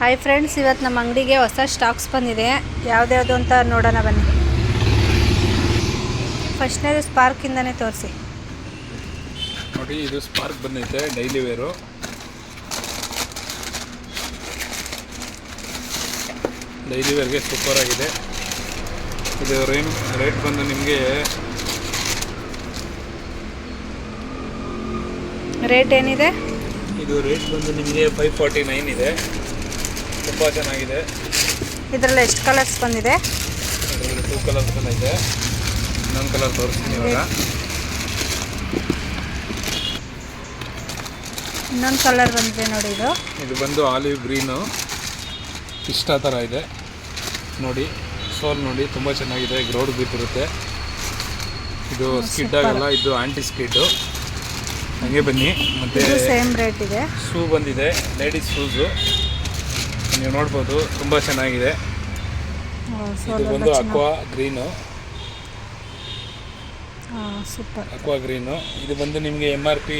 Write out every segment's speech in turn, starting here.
Hi friends ಇವತ್ತು ನಮ್ಮ ಅಂಗಡಿಗೆ ಹೊಸ ಸ್ಟಾಕ್ಸ್ ಬಂದಿದೆ. ಯಾವ್ದ್ಯಾವುದು ಅಂತ ನೋಡೋಣ ಬನ್ನಿ. ಫಸ್ಟ್ನೇದು ಸ್ಪಾರ್ಕಿಂದನೇ ತೋರಿಸಿ. ನೋಡಿ ಇದು ಸ್ಪಾರ್ಕ್ ಬಂದೈತೆ ಡೈಲಿ ವೇರು ಡೈಲಿ ವೇರ್ಗೆ ಸೂಪರ್ ಆಗಿದೆ. ಇದು ರೇಮ್ ರೇಟ್ ಬಂದು ನಿಮಗೆ ರೇಟ್ ಏನಿದೆ? ಇದು ರೇಟ್ ಬಂದು ನಿಮಗೆ ಫೈವ್ ಫಾರ್ಟಿ ನೈನ್ ಇದೆ. ತುಂಬ ಚೆನ್ನಾಗಿದೆ. ಇದರಲ್ಲಿ ಎಷ್ಟು ಕಲರ್ಸ್ ಬಂದಿದೆ? ಇದರಲ್ಲಿ ಟೂ ಕಲರ್ಸ್ ಬಂದಿದೆ ಇನ್ನೊಂದು ಕಲರ್ ತೋರಿಸ್ತೀನಿ ಇವಾಗ. ಇನ್ನೊಂದು ಕಲರ್ ಬಂದಿದೆ ನೋಡಿ ಇದು. ಇದು ಬಂದು ಆಲಿವ್ ಗ್ರೀನು. ಇಷ್ಟ ಥರ ಇದೆ. ನೋಡಿ ಸೋಲ್ ನೋಡಿ ತುಂಬ ಚೆನ್ನಾಗಿದೆ. ಗ್ರೌಡ್ ಬಿಟ್ಟಿರುತ್ತೆ ಇರುತ್ತೆ ಇದು ಸ್ಕಿಡ್ ಆಗಲ್ಲ ಇದು ಆಂಟಿ ಸ್ಕಿಡ್ಡು ಹಾಗೆ ಬನ್ನಿ. ಮತ್ತು ಸೇಮ್ ರೇಟ್ ಇದೆ. ಶೂ ಬಂದಿದೆ. ಲೇಡೀಸ್ ಶೂಸು ನೀವು ನೋಡ್ಬೋದು ತುಂಬ ಚೆನ್ನಾಗಿದೆ. ಇದು ಬಂದು aqua green super. Aqua green ಇದು ಬಂದು ನಿಮಗೆ M R P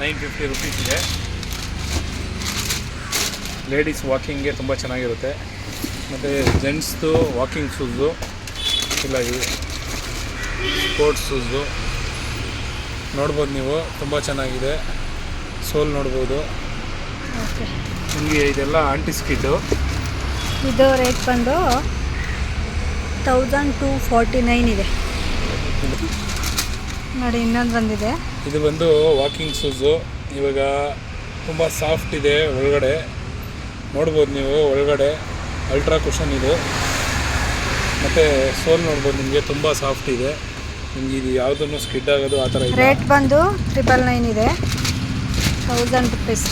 nine fifty rupees ಇದೆ. ಲೇಡೀಸ್ ವಾಕಿಂಗ್ಗೆ ತುಂಬ ಚೆನ್ನಾಗಿರುತ್ತೆ. ಮತ್ತು ಜೆಂಟ್ಸ್ದು ವಾಕಿಂಗ್ ಶೂಸು ಇಲ್ಲ ಇದು ಸ್ಪೋರ್ಟ್ಸ್ ಶೂಸು ನೋಡ್ಬೋದು ನೀವು ತುಂಬ ಚೆನ್ನಾಗಿದೆ. ಸೋಲ್ ನೋಡ್ಬೋದು. ನಿಮಗೆ ಇದೆಲ್ಲ ಆಂಟಿ ಸ್ಕಿಡ್ಡು ಇದು ರೇಟ್ ಬಂದು ತೌಸಂಡ್ ಟು ಫಾರ್ಟಿ ನೈನ್ ಇದೆ. ನೋಡಿ ಇನ್ನೊಂದು ಬಂದಿದೆ. ಇದು ಬಂದು ವಾಕಿಂಗ್ ಶೂಸು ಇವಾಗ ತುಂಬ ಸಾಫ್ಟ್ ಇದೆ ಒಳಗಡೆ. ನೋಡ್ಬೋದು ನೀವು ಒಳಗಡೆ. ಅಲ್ಟ್ರಾ ಕುಷನ್ ಇದು. ಮತ್ತು ಸೋಲ್ ನೋಡ್ಬೋದು ನಿಮಗೆ ತುಂಬ ಸಾಫ್ಟ್ ಇದೆ. ನಿಮ್ಗೆ ಇದು ಯಾವುದನ್ನು ಸ್ಕಿಡ್ ಆಗೋದು ಆ ಥರ ರೇಟ್ ಬಂದು ಟ್ರಿಪಲ್ ನೈನ್ ಇದೆ. ತೌಸಂಡ್ ರುಪೀಸ್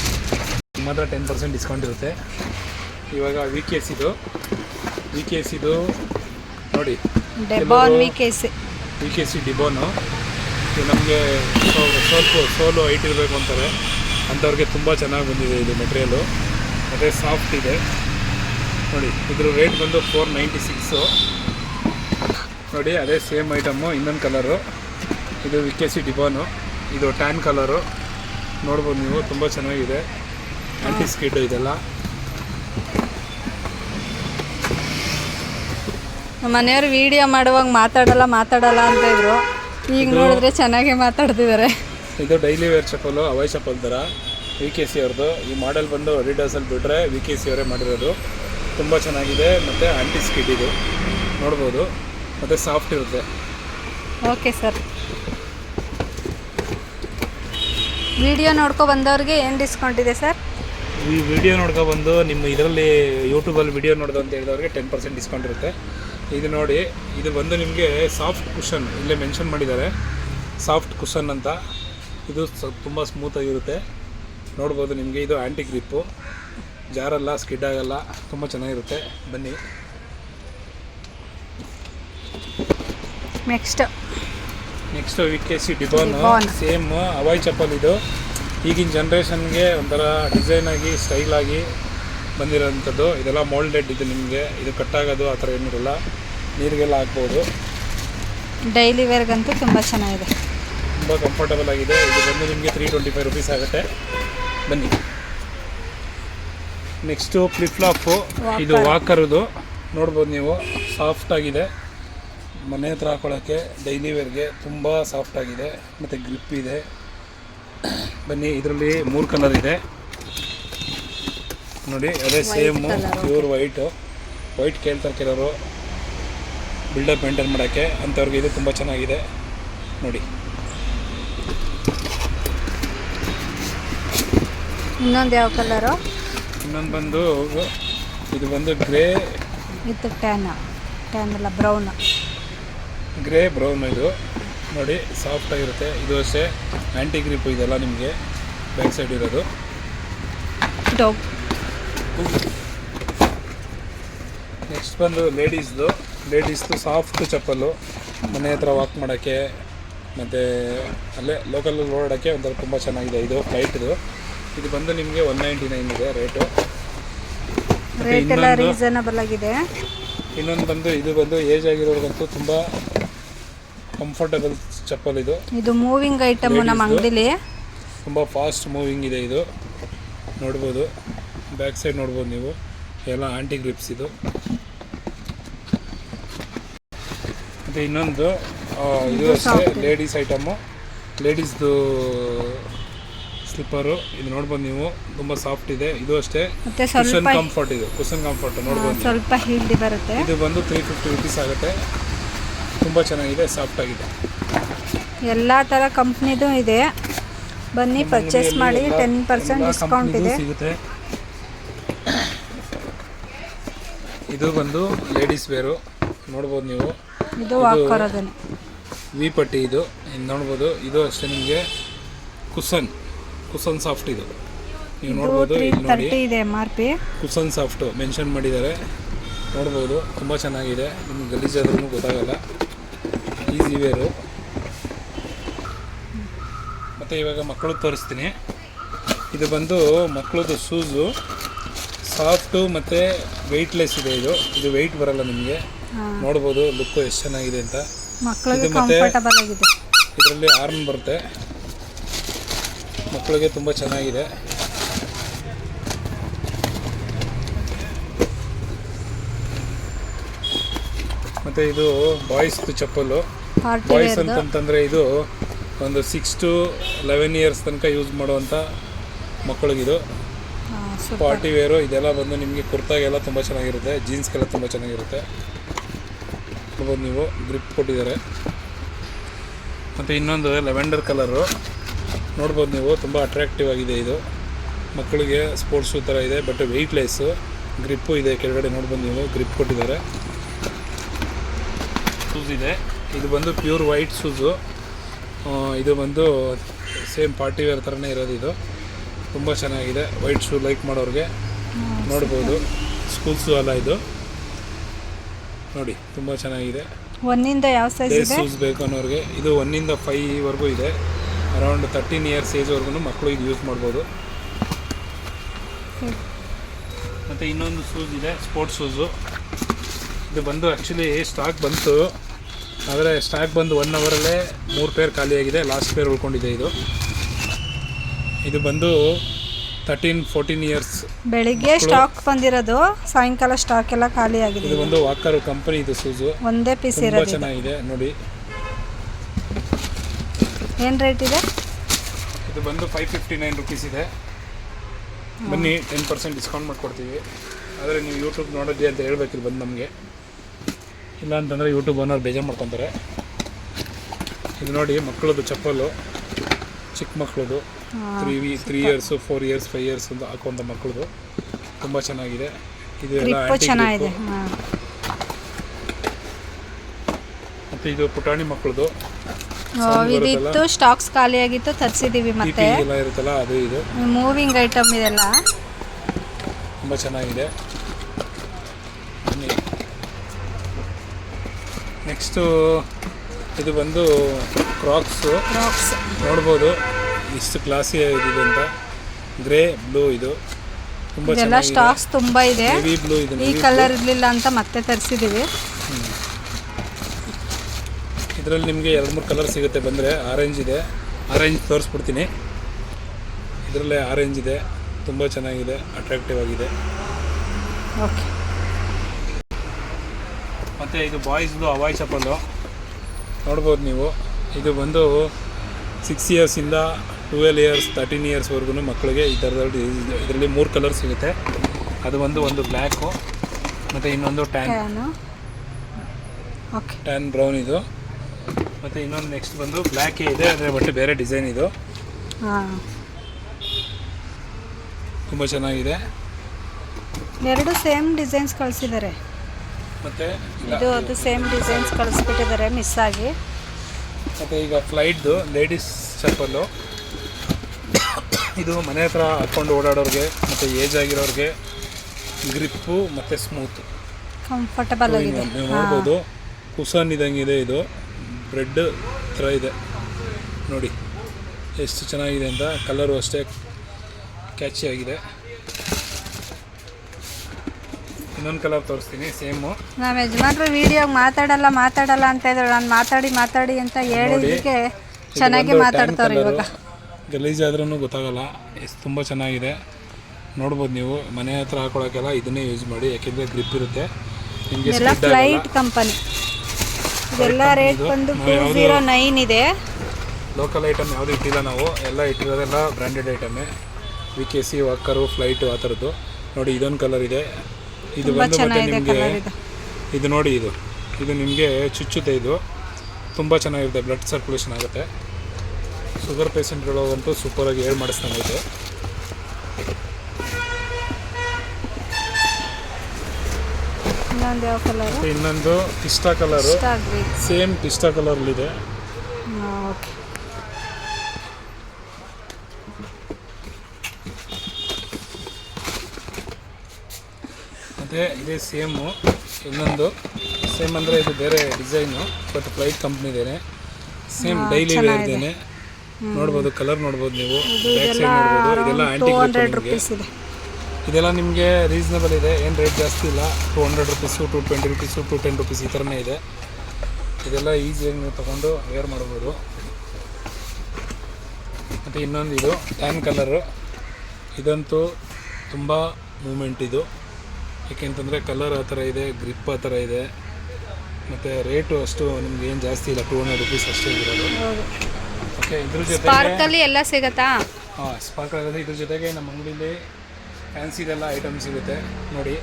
ಮಾತ್ರ ಟೆನ್ ಪರ್ಸೆಂಟ್ ಡಿಸ್ಕೌಂಟ್ ಇರುತ್ತೆ. ಇವಾಗ ವಿ ಕೆ ಎಸ್ ಇದು. ವಿ ಕೆ ಎಸ್ ಇದು ನೋಡಿ. ಡೆಬಾನ್ V K C V K C ಡಿಬೋನು ಇದು ನಮಗೆ ಸ್ವಲ್ಪ ಸೋಲು ಹೈಟ್ ಇರಬೇಕು ಅಂತಾರೆ. ಅಂಥವ್ರಿಗೆ ತುಂಬ ಚೆನ್ನಾಗಿ ಬಂದಿದೆ ಇದು ಮೆಟೀರಿಯಲು ಮತ್ತು ಸಾಫ್ಟ್ ಇದೆ. ನೋಡಿ ಇದ್ರ ರೇಟ್ ಬಂದು ಫೋರ್ ನೈಂಟಿ ಸಿಕ್ಸು ನೋಡಿ ಅದೇ ಸೇಮ್ ಐಟಮ್ಮು ಇನ್ನೊಂದು ಕಲರು ಇದು ವಿ ಕೆ ಸಿ ಡಿಬೋನು ಇದು ಟ್ಯಾನ್ ಕಲರು ನೋಡ್ಬೋದು ನೀವು ತುಂಬ ಚೆನ್ನಾಗಿದೆ. ಆಂಟಿ ಸ್ಕಿಡ್ ಇದೆಲ್ಲ. ನಮ್ಮ ಮನೆಯವ್ರು ವಿಡಿಯೋ ಮಾಡುವಾಗ ಮಾತಾಡಲ್ಲ ಮಾತಾಡಲ್ಲ ಅಂತ ಇದ್ರು. ಈಗ ನೋಡಿದ್ರೆ ಚೆನ್ನಾಗೇ ಮಾತಾಡ್ತಿದ್ದಾರೆ. ಇದು ಡೈಲಿ ವೇರ್ ಚಪ್ಪಲು ಅವೈ ಚಪ್ಪಲ್ ಥರ. ವಿ ಕೆ ಸಿ ಅವ್ರದ್ದು ಈ ಮಾಡೆಲ್ ಬಂದು ಅಡಿಡಾಸಲ್ಲಿ ಬಿಟ್ಟರೆ ವಿ ಕೆ ಸಿ ಅವರೇ ಮಾಡಿರೋದು. ತುಂಬ ಚೆನ್ನಾಗಿದೆ. ಮತ್ತು ಆಂಟಿ ಸ್ಕಿಡ್ ಇದು. ನೋಡ್ಬೋದು. ಮತ್ತು ಸಾಫ್ಟ್ ಇರುತ್ತೆ. Okay sir. ವಿಡಿಯೋ ನೋಡ್ಕೊ ಬಂದವ್ರಿಗೆ ಏನು ಡಿಸ್ಕೌಂಟ್ ಇದೆ ಸರ್? ಈ ವಿಡಿಯೋ ನೋಡ್ಕೊಬಂದು ನಿಮ್ಮ ಇದರಲ್ಲಿ ಯೂಟ್ಯೂಬಲ್ಲಿ ವಿಡಿಯೋ ನೋಡೋದು ಅಂತ ಹೇಳಿದವ್ರಿಗೆ ಟೆನ್ ಪರ್ಸೆಂಟ್ ಡಿಸ್ಕೌಂಟ್ ಇರುತ್ತೆ. ಇದು ನೋಡಿ ಇದು ಬಂದು ನಿಮಗೆ ಸಾಫ್ಟ್ ಕುಷನ್ ಇಲ್ಲೇ ಮೆನ್ಷನ್ ಮಾಡಿದ್ದಾರೆ. ಸಾಫ್ಟ್ ಕುಷನ್ ಅಂತ. ಇದು ತುಂಬ ಸ್ಮೂತಾಗಿರುತ್ತೆ ನೋಡ್ಬೋದು ನಿಮಗೆ ಇದು ಆ್ಯಂಟಿ ಗ್ರಿಪ್ಪು ಜಾರಲ್ಲ ಸ್ಕಿಡ್ ಆಗಲ್ಲ ತುಂಬ ಚೆನ್ನಾಗಿರುತ್ತೆ. ಬನ್ನಿ. Next next V K C ಡಿಬಾನ್. Same ಹವಾಯ್ ಚಪ್ಪಲ್ ಇದು. ಈಗಿನ ಜನ್ರೇಷನ್ಗೆ ಒಂಥರ ಡಿಸೈನ್ ಆಗಿ ಸ್ಟೈಲ್ ಆಗಿ ಬಂದಿರೋಂಥದ್ದು. ಇದೆಲ್ಲ ಮೋಲ್ಡೆಡ್ ಇದು ನಿಮಗೆ. ಇದು ಕಟ್ಟಾಗೋದು ಆ ಥರ ಏನಿರಲ್ಲ ನೀರಿಗೆಲ್ಲ ಹಾಕ್ಬೋದು. ಡೈಲಿ ವೇರ್ಗಂತೂ ತುಂಬ ಚೆನ್ನಾಗಿದೆ. ತುಂಬ ಕಂಫರ್ಟಬಲ್ ಆಗಿದೆ. ಇದು ಬಂದು ನಿಮಗೆ ತ್ರೀ ಟ್ವೆಂಟಿ ಫೈವ್ ರುಪೀಸ್ ಆಗುತ್ತೆ. ಬನ್ನಿ. ನೆಕ್ಸ್ಟು ಫ್ಲಿಪ್ಲಾಪು ಇದು ವಾಕರ್ದು ನೋಡ್ಬೋದು ನೀವು. ಸಾಫ್ಟ್ ಆಗಿದೆ. ಮನೆ ಹತ್ರ ಹಾಕೊಳ್ಳೋಕ್ಕೆ ಡೈಲಿ ವೇರ್ಗೆ ತುಂಬ ಸಾಫ್ಟ್ ಆಗಿದೆ. ಮತ್ತು ಗ್ರಿಪ್ ಇದೆ. ಬನ್ನಿ ಇದರಲ್ಲಿ ಮೂರು ಕಲರ್ ಇದೆ. ನೋಡಿ ಅದೇ ಸೇಮು ಪ್ಯೂರ್ ವೈಟು ವೈಟ್ ಕೇಳ್ತಾ ಕೆಲವರು. ಬಿಲ್ಡಪ್ ಮೇಂಟೈನ್ ಮಾಡೋಕ್ಕೆ. ಅಂಥವ್ರಿಗೆ ಇದು ತುಂಬ ಚೆನ್ನಾಗಿದೆ. ನೋಡಿ. ಇನ್ನೊಂದು ಯಾವ ಕಲರು ಇನ್ನೊಂದು ಬಂದು ಇದು ಬಂದು ಗ್ರೇ ಇದು ಟ್ಯಾನ್ ಟ್ಯಾನ್ ಅಲ್ಲ ಬ್ರೌನ್ ಗ್ರೇ ಬ್ರೌನ್ ಇದು. ನೋಡಿ ಸಾಫ್ಟಾಗಿರುತ್ತೆ ಇದು ಅಷ್ಟೇ. ಆ್ಯಂಟಿ ಗ್ರಿಪ್ ಇದೆಲ್ಲ ನಿಮಗೆ ಬ್ಯಾಕ್ ಸೈಡ್ ಇರೋದು. ಡಾಗ್ ನೆಕ್ಸ್ಟ್ ಬಂದು ಲೇಡೀಸ್ದು ಲೇಡೀಸ್ದು ಸಾಫ್ಟ್ ಚಪ್ಪಲು ಮನೆ ಹತ್ರ ವಾಕ್ ಮಾಡೋಕ್ಕೆ ಮತ್ತು ಅಲ್ಲೇ ಲೋಕಲಲ್ಲಿ ಓಡಾಡೋಕ್ಕೆ ಒಂಥರ ತುಂಬ ಚೆನ್ನಾಗಿದೆ ಇದು ಫ್ಲೈಟ್ದು ಇದು. ಬಂದು ನಿಮಗೆ ಒನ್ ನೈಂಟಿ ನೈನ್ ಇದೆ ರೇಟು ರೇಟ್ ಎಲ್ಲ ಇನ್ನೊಂದು ರೀಸನಬಲ್ ಆಗಿದೆ. ಇನ್ನೊಂದು ಬಂದು ಇದು ಬಂದು ಏಜ್ ಆಗಿರೋರ್ಗಂತೂ ತುಂಬ ಕಂಫರ್ಟಬಲ್ ಚಪ್ಪಲ್ ಇದು ಇದು ಮೂವಿಂಗ್ ಐಟಮ್ ನಮ್ಮ? ಅಂಗಡಿಲಿ. ತುಂಬ ಫಾಸ್ಟ್ ಮೂವಿಂಗ್ ಇದೆ ಇದು. ನೋಡ್ಬೋದು. ಬ್ಯಾಕ್ ಸೈಡ್ ನೋಡ್ಬೋದು ನೀವು. ಎಲ್ಲ ಆಂಟಿ ಗ್ರಿಪ್ಸ್ ಇದು. ಮತ್ತು ಇನ್ನೊಂದು ಇದು ಅಷ್ಟೇ ಲೇಡೀಸ್ ಐಟಮು ಲೇಡೀಸ್ದು ಸ್ಲಿಪ್ಪರು ಇದು ನೋಡ್ಬೋದು ನೀವು. ತುಂಬ ಸಾಫ್ಟ್ ಇದೆ. ಇದು ಅಷ್ಟೇ. ಕುಷನ್ ಕಂಫರ್ಟ್ ಇದು. ಕುಷನ್ ಕಂಫರ್ಟ್ ನೋಡ್ಬೋದು ಸ್ವಲ್ಪ ಹೀಲ್ಡಿ ಬರುತ್ತೆ. ಇದು ಬಂದು ತ್ರೀ ಫಿಫ್ಟಿ ರುಪೀಸ್ ಆಗುತ್ತೆ. ತುಂಬ ಚೆನ್ನಾಗಿದೆ ಸಾಫ್ಟ್ ಆಗಿದೆ. ಎಲ್ಲ ಥರ ಕಂಪ್ನಿದು ಇದೆ. ಬನ್ನಿ ಪರ್ಚೇಸ್ ಮಾಡಿ ಟೆನ್ ಪರ್ಸೆಂಟ್ ಡಿಸ್ಕೌಂಟ್ ಇದೆ. ಸಿಗುತ್ತೆ. ಇದು ಬಂದು ಲೇಡೀಸ್ ವೇರು ನೋಡ್ಬೋದು ನೀವು. ಇದು ಹಾಕೋರೋದನ್ನು ವಿ ಪಟ್ಟಿ ಇದು. ನೋಡ್ಬೋದು. ಇದು ಅಷ್ಟೇ ನಿಮಗೆ ಕುಸನ್. ಕುಸನ್ ಸಾಫ್ಟ್ ಇದು. ನೀವು ನೋಡ್ಬೋದು ತ್ರೀ ಇಲ್ಲಿ ನೋಡಿ. ಇದೆ M R P cushion soft mention ಮಾಡಿದ್ದಾರೆ. ನೋಡ್ಬೋದು. ತುಂಬ ಚೆನ್ನಾಗಿದೆ. ನಿಮ್ಗೆ ಗಲೀಜಾದ್ರೂ ಗೊತ್ತಾಗಲ್ಲ. ಈಸಿ ವೇರು ಮತ್ತು ಇವಾಗ ಮಕ್ಕಳು ತೋರಿಸ್ತೀನಿ. ಇದು ಬಂದು ಮಕ್ಕಳದು ಶೂಸು. ಸಾಫ್ಟು ಮತ್ತು ವೆಯ್ಟ್ಲೆಸ್ ಇದೆ ಇದು. ಇದು ವೆಯ್ಟ್ ಬರಲ್ಲ ನಿಮಗೆ. ನೋಡ್ಬೋದು ಲುಕ್ಕು ಎಷ್ಟು ಚೆನ್ನಾಗಿದೆ ಅಂತ. ಮಕ್ಕಳಿಗೆ ಇದು ಮತ್ತೆ- ಇದರಲ್ಲಿ ಆರ್ಮ್ ಬರುತ್ತೆ. ಮಕ್ಕಳಿಗೆ ತುಂಬ ಚೆನ್ನಾಗಿದೆ. ಮತ್ತು ಇದು ಬಾಯ್ಸ್ದು ಚಪ್ಪಲು. ಬಾಯ್ಸ್ ಅಂತಂದ್ರೆ ಅಂತಂತಂದರೆ ಇದು ಒಂದು ಸಿಕ್ಸ್ ಟು ಲೆವೆನ್ ಇಯರ್ಸ್ ತನಕ ಯೂಸ್ ಮಾಡುವಂತ ಮಕ್ಕಳಿಗಿದು. ಪಾರ್ಟಿ ವೇರು ಇದೆಲ್ಲ ಬಂದು ನಿಮಗೆ ಕುರ್ತಾಗೆಲ್ಲ ತುಂಬ ಚೆನ್ನಾಗಿರುತ್ತೆ. ಜೀನ್ಸ್ಗೆಲ್ಲ ತುಂಬ ಚೆನ್ನಾಗಿರುತ್ತೆ. ನೋಡ್ಬೋದು ನೀವು ಗ್ರಿಪ್ ಕೊಟ್ಟಿದ್ದಾರೆ. ಮತ್ತು ಇನ್ನೊಂದು ಲೆವೆಂಡರ್ ಕಲರು ನೋಡ್ಬೋದು ನೀವು ತುಂಬ ಅಟ್ರಾಕ್ಟಿವ್ ಆಗಿದೆ ಇದು. ಮಕ್ಕಳಿಗೆ ಸ್ಪೋರ್ಟ್ಸ್ ಶೂ ಥರ ಇದೆ ಬಟ್ ವೆಯ್ಟ್ಲೆಸ್ಸು ಗ್ರಿಪ್ಪು ಇದೆ. ಕೆಳಗಡೆ ನೋಡ್ಬೋದು ನೀವು ಗ್ರಿಪ್ ಕೊಟ್ಟಿದ್ದಾರೆ. ಶೂಸ್ ಇದೆ. ಇದು ಬಂದು ಪ್ಯೂರ್ ವೈಟ್ ಶೂಸು. ಇದು ಬಂದು ಸೇಮ್ ಪಾರ್ಟಿ ವೇರ್ ಥರನೇ ಇರೋದು ಇದು. ತುಂಬ ಚೆನ್ನಾಗಿದೆ. ವೈಟ್ ಶೂ ಲೈಕ್ ಮಾಡೋರಿಗೆ. ನೋಡ್ಬೋದು. ಸ್ಕೂಲ್ ಶೂ ಅಲ್ಲ ಇದು. ನೋಡಿ ತುಂಬ ಚೆನ್ನಾಗಿದೆ. ಒಂದಿಂದ ಯಾವ ಸೈಜ್ ಶೂಸ್ ಬೇಕು ಅನ್ನೋರಿಗೆ. ಇದು ಒನ್ನಿಂದ ಫೈವ್ವರೆಗೂ ಇದೆ. ಅರೌಂಡ್ ತರ್ಟೀನ್ ಇಯರ್ಸ್ ಏಜ್ವರೆಗೂ ಮಕ್ಕಳು ಇದು ಯೂಸ್ ಮಾಡ್ಬೋದು. ಮತ್ತು ಇನ್ನೊಂದು ಶೂಸ್ ಇದೆ. Sports shoes. ಇದು ಬಂದು ಆ್ಯಕ್ಚುಲಿ ಸ್ಟಾಕ್ ಬಂತು. ಆದರೆ ಸ್ಟಾಕ್ ಬಂದು ಒನ್ ಅವರಲ್ಲೇ ಮೂರು ಪೇರ್ ಖಾಲಿಯಾಗಿದೆ ಲಾಸ್ಟ್ ಪೇರ್ ಉಳ್ಕೊಂಡಿದೆ ಇದು. ಇದು ಬಂದು ತರ್ಟೀನ್ ಫೋರ್ಟೀನ್ ಇಯರ್ಸ್ ಬೆಳಿಗ್ಗೆ ಸ್ಟಾಕ್ ಬಂದಿರೋದು ಸಾಯಂಕಾಲ ಸ್ಟಾಕ್ ಎಲ್ಲ ಖಾಲಿ ಆಗಿದೆ ಇದು ಒಂದು ವಾಕರ್ ಕಂಪನಿ ಇದು ಶೂಸು ಒಂದೇ ಪೀಸ್ ಇರೋದು. ಚೆನ್ನಾಗಿದೆ ನೋಡಿ. ಏನ್ ರೇಟ್ ಇದೆ? ಇದು ಬಂದು ಫೈವ್ ಫಿಫ್ಟಿ ನೈನ್ ರುಪೀಸ್ ಇದೆ. ಬನ್ನಿ ಟೆನ್ ಪರ್ಸೆಂಟ್ ಡಿಸ್ಕೌಂಟ್ ಮಾಡಿಕೊಡ್ತೀವಿ. ಆದರೆ ನೀವು ಯೂಟ್ಯೂಬ್ ನೋಡೋದಿ ಅಂತ ಹೇಳ್ಬೇಕಿಲ್ಲ ಬಂದು ನಮಗೆ. ಇಲ್ಲ ಅಂತಂದರೆ ಯೂಟ್ಯೂಬ್ ಅನ್ನೋರು ಬೇಜಾರು ಮಾಡ್ಕೊತಾರೆ. ಇದು ನೋಡಿ ಮಕ್ಕಳದು ಚಪ್ಪಲು ಚಿಕ್ಕ ಮಕ್ಕಳದು three V three years four years five years ಅಂತ ಹಾಕುವಂಥ ಮಕ್ಕಳದು ತುಂಬ ಚೆನ್ನಾಗಿದೆ. ಇದು ಎಲ್ಲ ಚೆನ್ನಾಗಿದೆ. ಮತ್ತು ಇದು ಪುಟಾಣಿ ಮಕ್ಕಳದು ಇದಿತ್ತು ಸ್ಟಾಕ್ಸ್ ಖಾಲಿಯಾಗಿತ್ತು ತರಿಸಿದೀವಿ ಮತ್ತೆ. ಎಲ್ಲ ಇರುತ್ತಲ್ಲ ಅದು ಇದು. ಮೂವಿಂಗ್ ಐಟಮ್ ಇದೆಲ್ಲ. ತುಂಬ ಚೆನ್ನಾಗಿದೆ. ನೆಕ್ಸ್ಟು ಇದು ಬಂದು ಕ್ರಾಕ್ಸು ಕ್ರಾಕ್ಸ್ ನೋಡ್ಬೋದು ಇಷ್ಟು ಕ್ಲಾಸಿ ಇದು ಅಂತ. ಗ್ರೇ ಬ್ಲೂ ಇದು. ತುಂಬ ಇದೆಲ್ಲ ಸ್ಟಾಕ್ಸ್ ತುಂಬ ಇದೆ. ಹೆವಿ ಬ್ಲೂ ಇದು ಈ ಕಲರ್ ಇರಲಿಲ್ಲ ಅಂತ ಮತ್ತೆ ತರಿಸಿದೀವಿ. ಇದರಲ್ಲಿ ನಿಮಗೆ ಎರಡು ಮೂರು ಕಲರ್ ಸಿಗುತ್ತೆ ಬಂದರೆ. ಆರೆಂಜ್ ಇದೆ. ಆರೆಂಜ್ ತೋರಿಸ್ಬಿಡ್ತೀನಿ. ಇದರಲ್ಲೇ ಆರೆಂಜ್ ಇದೆ. ತುಂಬ ಚೆನ್ನಾಗಿದೆ. ಅಟ್ರಾಕ್ಟಿವ್ ಆಗಿದೆ. ಓಕೆ ಮತ್ತು ಇದು ಬಾಯ್ಸ್ದು ಅವಾಯ್ಸ್ ಚಪ್ಪಲು ನೋಡ್ಬೋದು ನೀವು. ಇದು ಬಂದು ಸಿಕ್ಸ್ ಇಯರ್ಸಿಂದ ಟುವೆಲ್ ಇಯರ್ಸ್ ತರ್ಟೀನ್ ಇಯರ್ಸ್ವರೆಗೂ ಮಕ್ಕಳಿಗೆ ಈ ಥರದಲ್ಲಿ ಇದರಲ್ಲಿ ಮೂರು ಕಲರ್ ಸಿಗುತ್ತೆ. ಅದು ಒಂದು ಒಂದು ಬ್ಲ್ಯಾಕು ಮತ್ತು ಇನ್ನೊಂದು ಟ್ಯಾನ್ ಟ್ಯಾನ್ ಬ್ರೌನ್ ಇದು. ಮತ್ತು ಇನ್ನೊಂದು ನೆಕ್ಸ್ಟ್ ಬಂದು ಬ್ಲ್ಯಾಕೇ ಇದೆ ಆದರೆ ಬಟ್ ಬೇರೆ ಡಿಸೈನ್ ಇದು. ತುಂಬ ಚೆನ್ನಾಗಿದೆ. ಎರಡು ಸೇಮ್ ಡಿಸೈನ್ಸ್ ಕಳಿಸಿದ್ದಾರೆ ಮತ್ತು ಇದು ಅದು ಸೇಮ್ ಡಿಸೈನ್ಸ್ ಕಳಿಸ್ಬಿಟ್ಟಿದ್ದಾರೆ ಮಿಸ್ ಆಗಿ. ಮತ್ತೆ ಈಗ ಫ್ಲೈಟ್ದು ಲೇಡೀಸ್ ಚಪ್ಪಲ್ಲು ಇದು ಮನೆ ಹತ್ರ ಹಾಕ್ಕೊಂಡು ಓಡಾಡೋರಿಗೆ ಮತ್ತು ಏಜ್ ಆಗಿರೋರಿಗೆ ಗ್ರಿಪ್ಪು ಮತ್ತು ಸ್ಮೂತ್ ಕಂಫರ್ಟಬಲ್ ಆಗಿದೆ. ನೀವು ನೋಡ್ಬೋದು ಕುಸನ್ ಇದ್ದಂಗಿದೆ ಇದು ಬ್ರೆಡ್ ಥರ ಇದೆ. ನೋಡಿ ಎಷ್ಟು ಚೆನ್ನಾಗಿದೆ ಅಂತ ಕಲರು ಅಷ್ಟೇ ಕ್ಯಾಚಿ ಆಗಿದೆ. ಇನ್ನೊಂದು ಕಲರ್ ತೋರಿಸ್ತೀನಿ ಸೇಮು ನಮ್ಮ ಯಜಮಾನ್ರು ವಿಡಿಯೋಗೆ ಮಾತಾಡಲ್ಲ ಮಾತಾಡಲ್ಲ ಅಂತ ಇದ್ರು. ನಾನು ಮಾತಾಡಿ ಮಾತಾಡಿ ಅಂತ ಹೇಳಿದ್ದಕ್ಕೆ ಚೆನ್ನಾಗಿ ಮಾತಾಡ್ತಾರೆ ಇವಾಗ. ಗಲೀಜಾದ್ರೂ ಗೊತ್ತಾಗಲ್ಲ ಎಷ್ಟು ತುಂಬ ಚೆನ್ನಾಗಿದೆ. ನೋಡ್ಬೋದು ನೀವು ಮನೆ ಹತ್ರ ಹಾಕೊಳಕ್ಕೆಲ್ಲ ಇದನ್ನೇ ಯೂಸ್ ಮಾಡಿ ಯಾಕೆಂದರೆ ಗ್ರಿಪ್ ಇರುತ್ತೆ. ನಿಮಗೆ ಎಲ್ಲ ಫ್ಲೈಟ್ ಕಂಪನಿ ಇದೆಲ್ಲ ರೇಟ್ ಬಂದು ಟೂ ಝೀರೋ ನೈನ್ ಇದೆ. ಲೋಕಲ್ ಐಟಮ್ ಯಾವುದು ಇಟ್ಟಿಲ್ಲ ನಾವು. ಎಲ್ಲ ಇಟ್ಟಿರೋದೆಲ್ಲ branded ಐಟಮೇ V K C Walkaroo Flite ಆ ಥರದ್ದು ನೋಡಿ ಇದೊಂದು ಕಲರ್ ಇದೆ. ಇದು ಬಂದು ಮತ್ತೆ ನಿಮಗೆ ಇದು. ಇದು ನೋಡಿ ಇದು. ಇದು ನಿಮಗೆ ಚುಚ್ಚುತ್ತೆ ಇದು. ತುಂಬ ಚೆನ್ನಾಗಿರುತ್ತೆ ಬ್ಲಡ್ ಸರ್ಕ್ಯುಲೇಷನ್ ಆಗುತ್ತೆ. ಶುಗರ್ ಪೇಷಂಟ್ಗಳಿಗಂತೂ ಸೂಪರಾಗಿ ಏರ್ ಮಾಡಿಸ್ದಂಗೈತೆ ಇನ್ನೊಂದು ಪಿಸ್ಟಾ ಕಲರು ಸೇಮ್ ಪಿಸ್ಟಾ ಕಲರ್ಲಿದೆ ಓಕೆ ಮತ್ತು ಇದೇ ಸೇಮು ಇನ್ನೊಂದು ಸೇಮ್ ಅಂದರೆ ಇದು ಬೇರೆ ಡಿಸೈನು ಬಟ್ ಫ್ಲೈಟ್ ಕಂಪ್ನಿದೇನೆ ಸೇಮ್ ಡೈಲಿ ಇದ್ದೇನೆ ಇದೇನೆ ನೋಡ್ಬೋದು ಕಲರ್ ನೋಡ್ಬೋದು ನೀವು. ಬ್ಯಾಕ್ ಸೈಡ್ ನೋಡ್ಬೋದು. ಇದೆಲ್ಲ ಆ್ಯಂಟಿಕ್ ಹಂಡ್ರೆಡ್ ರುಪೀಸ್ ಇದೆ. ಇದೆಲ್ಲ ನಿಮಗೆ ರೀಸನಬಲ್ ಇದೆ. ಏನು ರೇಟ್ ಜಾಸ್ತಿ ಇಲ್ಲ. Two hundred rupees two twenty rupees two ten rupees ಈ ಥರನೇ ಇದೆ. ಇದೆಲ್ಲ ಈಸಿಯಾಗಿ ನೀವು ತೊಗೊಂಡು ವೇರ್ ಮಾಡ್ಬೋದು. ಮತ್ತು ಇನ್ನೊಂದು ಇದು ಟ್ಯಾನ್ ಕಲರು ಇದಂತೂ ತುಂಬ ಮೂಮೆಂಟ್ ಇದು. ಏಕೆಂತಂದರೆ ಕಲರ್ ಆ ಥರ ಇದೆ ಗ್ರಿಪ್ ಆ ಥರ ಇದೆ. ಮತ್ತು ರೇಟು ಅಷ್ಟು ನಿಮ್ಗೆ ಏನು ಜಾಸ್ತಿ ಇಲ್ಲ ಟೂ ಹಂಡ್ರೆಡ್ ರುಪೀಸ್ ಅಷ್ಟೇ ಇರೋದು. ಓಕೆ ಇದ್ರ ಜೊತೆಗೆ ಪಾರ್ಕಲ್ಲಿ ಎಲ್ಲ ಸಿಗತ್ತಾ? ಹಾಂ ಸ್ಪಾರ್ಕಲ್ ಅಂದರೆ ಇದ್ರ ಜೊತೆಗೆ ನಮ್ಮ ಅಂಗಡಿಲಿ ಫ್ಯಾನ್ಸಿದೆಲ್ಲ ಐಟಮ್ ಸಿಗುತ್ತೆ. ನೋಡಿ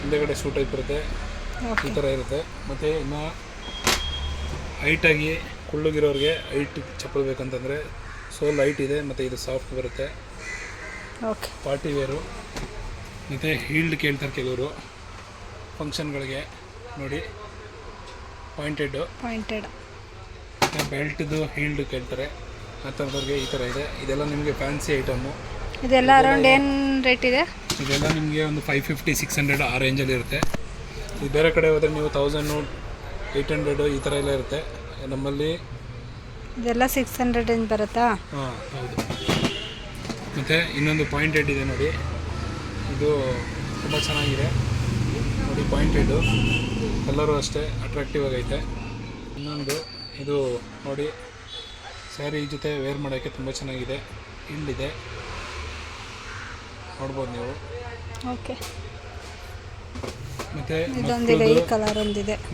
ಹಿಂದೆಗಡೆ ಶೂ ಟೈಪ್ ಇರುತ್ತೆ. ಈ ಥರ ಇರುತ್ತೆ. ಮತ್ತು ಇನ್ನು ಹೈಟಾಗಿ ಕುಳ್ಳುಗಿರೋರಿಗೆ ಹೈಟ್ ಚಪ್ಪಲ್ ಬೇಕಂತಂದರೆ ಸೋಲ್ ಹೈಟ್ ಇದೆ ಮತ್ತು ಇದು ಸಾಫ್ಟ್ ಬರುತ್ತೆ. ಓಕೆ ಪಾರ್ಟಿ ವೇರು ಮತ್ತು ಹೀಲ್ಡ್ ಕೇಳ್ತಾರೆ ಕೆಲವರು. ಫಂಕ್ಷನ್ಗಳಿಗೆ ನೋಡಿ ಪಾಯಿಂಟೆಡ್ಡು ಪಾಯಿಂಟೆಡ್ ಮತ್ತು ಬೆಲ್ಟ್ದು ಹೀಲ್ಡ್ ಕೇಳ್ತಾರೆ. ಆ ಥರದವ್ರಿಗೆ ಈ ಥರ ಇದೆ. ಇದೆಲ್ಲ ನಿಮಗೆ ಫ್ಯಾನ್ಸಿ ಐಟಮು ಇದೆಲ್ಲ ಅರೌಂಡ್ ಏನು ರೇಟ್ ಇದೆ? ಇದೆಲ್ಲ ನಿಮಗೆ ಒಂದು ಫೈವ್ ಫಿಫ್ಟಿ ಸಿಕ್ಸ್ ಹಂಡ್ರೆಡ್ ಆ ರೇಂಜಲ್ಲಿ ಇರುತ್ತೆ. ಇದು ಬೇರೆ ಕಡೆ ಹೋದರೆ ನೀವು ತೌಸಂಡು ಏಯ್ಟ್ ಹಂಡ್ರೆಡು ಈ ಥರ ಎಲ್ಲ ಇರುತ್ತೆ. ನಮ್ಮಲ್ಲಿ ಇದೆಲ್ಲ ಸಿಕ್ಸ್ ಹಂಡ್ರೆಡ್ ಬರುತ್ತಾ? ಹಾಂ ಹೌದು. ಮತ್ತು ಇನ್ನೊಂದು ಪಾಯಿಂಟೆಡ್ ಇದೆ ನೋಡಿ. ಇದು ತುಂಬ ಚೆನ್ನಾಗಿದೆ. ನೋಡಿ ಪಾಯಿಂಟೆಡು ಕಲರು ಅಷ್ಟೇ ಅಟ್ರಾಕ್ಟಿವ್ ಆಗೈತೆ. ಇನ್ನೊಂದು ಇದು ನೋಡಿ ಸ್ಯಾರಿ ಜೊತೆ ವೇರ್ ಮಾಡೋಕ್ಕೆ ತುಂಬ ಚೆನ್ನಾಗಿದೆ. ಇಲ್ಲಿದೆ ನೋಡ್ಬೋದು ನೀವು. ಓಕೆ. ಮತ್ತು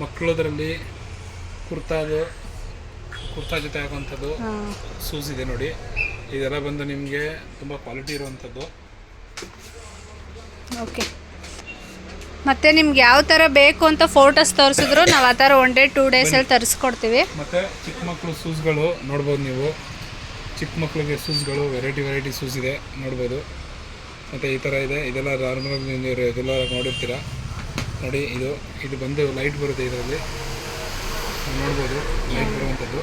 ಮಕ್ಕಳದ್ರಲ್ಲಿ ಕುರ್ತಾದು ಕುರ್ತಾ ಜೊತೆ ಹಾಕುವಂಥದ್ದು ಶೂಸ್ ಇದೆ ನೋಡಿ. ಇದೆಲ್ಲ ಬಂದು ನಿಮಗೆ ತುಂಬ ಕ್ವಾಲಿಟಿ ಇರುವಂಥದ್ದು. ಓಕೆ ಮತ್ತೆ ನಿಮ್ಗೆ ಯಾವ ಥರ ಬೇಕು ಅಂತ ಫೋಟೋಸ್ ತೋರಿಸಿದ್ರು ನಾವು ಆ ಥರ ಒನ್ ಡೇ ಟೂ ಡೇಸಲ್ಲಿ ತರಿಸ್ಕೊಡ್ತೀವಿ. ಮತ್ತು ಚಿಕ್ಕ ಮಕ್ಕಳು ಶೂಸ್ಗಳು ನೋಡ್ಬೋದು ನೀವು. ಚಿಕ್ಕ ಮಕ್ಕಳಿಗೆ ಶೂಸ್ಗಳು ವೆರೈಟಿ ವೆರೈಟಿ ಶೂಸ್ ಇದೆ ನೋಡ್ಬೋದು. ಮತ್ತು ಈ ಥರ ಇದೆ. ಇದೆಲ್ಲ ನಾರ್ಮಲ್ ನೀವು ಇದೆಲ್ಲ ನೋಡಿರ್ತೀರ? ನೋಡಿ ಇದು ಇದು ಬಂದು ಲೈಟ್ ಬರುತ್ತೆ ಇದರಲ್ಲಿ. ನೋಡ್ಬೋದು ಲೈಟ್ ಬರುವಂಥದ್ದು.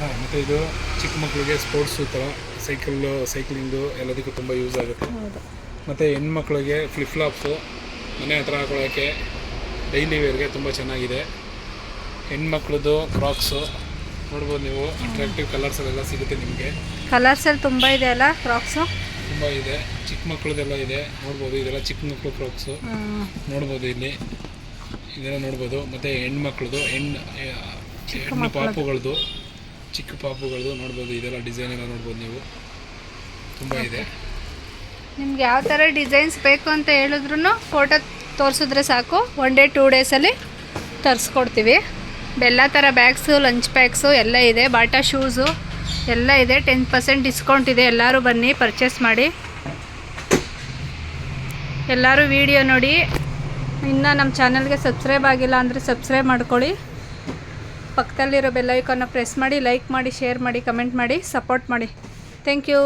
ಹಾಂ ಮತ್ತು ಇದು ಚಿಕ್ಕ ಮಕ್ಕಳಿಗೆ ಸ್ಪೋರ್ಟ್ಸು ಥರ ಸೈಕಲ್ಲು ಸೈಕ್ಲಿಂಗು ಎಲ್ಲದಕ್ಕೂ ತುಂಬ ಯೂಸ್ ಆಗುತ್ತೆ. ಹೌದು. ಮತ್ತು ಹೆಣ್ಮಕ್ಳಿಗೆ ಫ್ಲಿಪ್ ಫ್ಲಾಪ್ಸು ಮನೆ ಹತ್ರ ಹಾಕೊಳ್ಳೋಕ್ಕೆ ಡೈಲಿ ವೇರ್ಗೆ ತುಂಬ ಚೆನ್ನಾಗಿದೆ. ಹೆಣ್ಮಕ್ಳದ್ದು ಕ್ರಾಕ್ಸು ನೋಡ್ಬೋದು ನೀವು ಅಟ್ರಾಕ್ಟಿವ್ ಕಲರ್ಸಲ್ಲೆಲ್ಲ ಸಿಗುತ್ತೆ ನಿಮಗೆ. ಕಲರ್ಸಲ್ಲಿ ತುಂಬ ಇದೆ ಅಲ್ಲ ಫ್ರಾಕ್ಸು ತುಂಬ ಇದೆ. ಚಿಕ್ಕ ಮಕ್ಕಳದೆಲ್ಲ ಇದೆ. ನೋಡ್ಬೋದು ಇದೆಲ್ಲ ಚಿಕ್ಕ ಮಕ್ಕಳು ಕ್ರಾಕ್ಸು ನೋಡ್ಬೋದು ಇಲ್ಲಿ. ಇದೆಲ್ಲ ನೋಡ್ಬೋದು. ಮತ್ತು ಹೆಣ್ಮಕ್ಳದ್ದು ಹೆಣ್ಣು ಹೆಣ್ಣು ಪಾಪುಗಳದ್ದು ಚಿಕ್ಕ ಪಾಪುಗಳದ್ದು ನೋಡ್ಬೋದು. ಇದೆಲ್ಲ ಡಿಸೈನ್ ಎಲ್ಲ ನೋಡ್ಬೋದು ನೀವು. ತುಂಬ ಇದೆ. ನಿಮ್ಗೆ ಯಾವ ಥರ ಡಿಸೈನ್ಸ್ ಬೇಕು ಅಂತ ಹೇಳಿದ್ರು ಫೋಟೋ ತೋರಿಸಿದ್ರೆ ಸಾಕು. ಒನ್ ಡೇ ಟೂ ಡೇಸಲ್ಲಿ ತರಿಸ್ಕೊಡ್ತೀವಿ. ಎಲ್ಲ ಥರ ಬ್ಯಾಗ್ಸು ಲಂಚ್ ಬ್ಯಾಗ್ಸು ಎಲ್ಲ ಇದೆ. ಬಾಟಾ ಶೂಸು ಎಲ್ಲ ಇದೆ. ಟೆನ್ ಪರ್ಸೆಂಟ್ ಡಿಸ್ಕೌಂಟ್ ಇದೆ. ಎಲ್ಲರೂ ಬನ್ನಿ ಪರ್ಚೇಸ್ ಮಾಡಿ. ಎಲ್ಲರೂ ವಿಡಿಯೋ ನೋಡಿ. ಇನ್ನು ನಮ್ಮ ಚಾನಲ್ಗೆ ಸಬ್ಸ್ಕ್ರೈಬ್ ಆಗಿಲ್ಲ ಅಂದರೆ ಸಬ್ಸ್ಕ್ರೈಬ್ ಮಾಡ್ಕೊಳ್ಳಿ. ಪಕ್ಕದಲ್ಲಿರೋ ಬೆಲ್ಲೈಕನ್ನ ಪ್ರೆಸ್ ಮಾಡಿ ಲೈಕ್ ಮಾಡಿ ಶೇರ್ ಮಾಡಿ ಕಮೆಂಟ್ ಮಾಡಿ ಸಪೋರ್ಟ್ ಮಾಡಿ. Thank you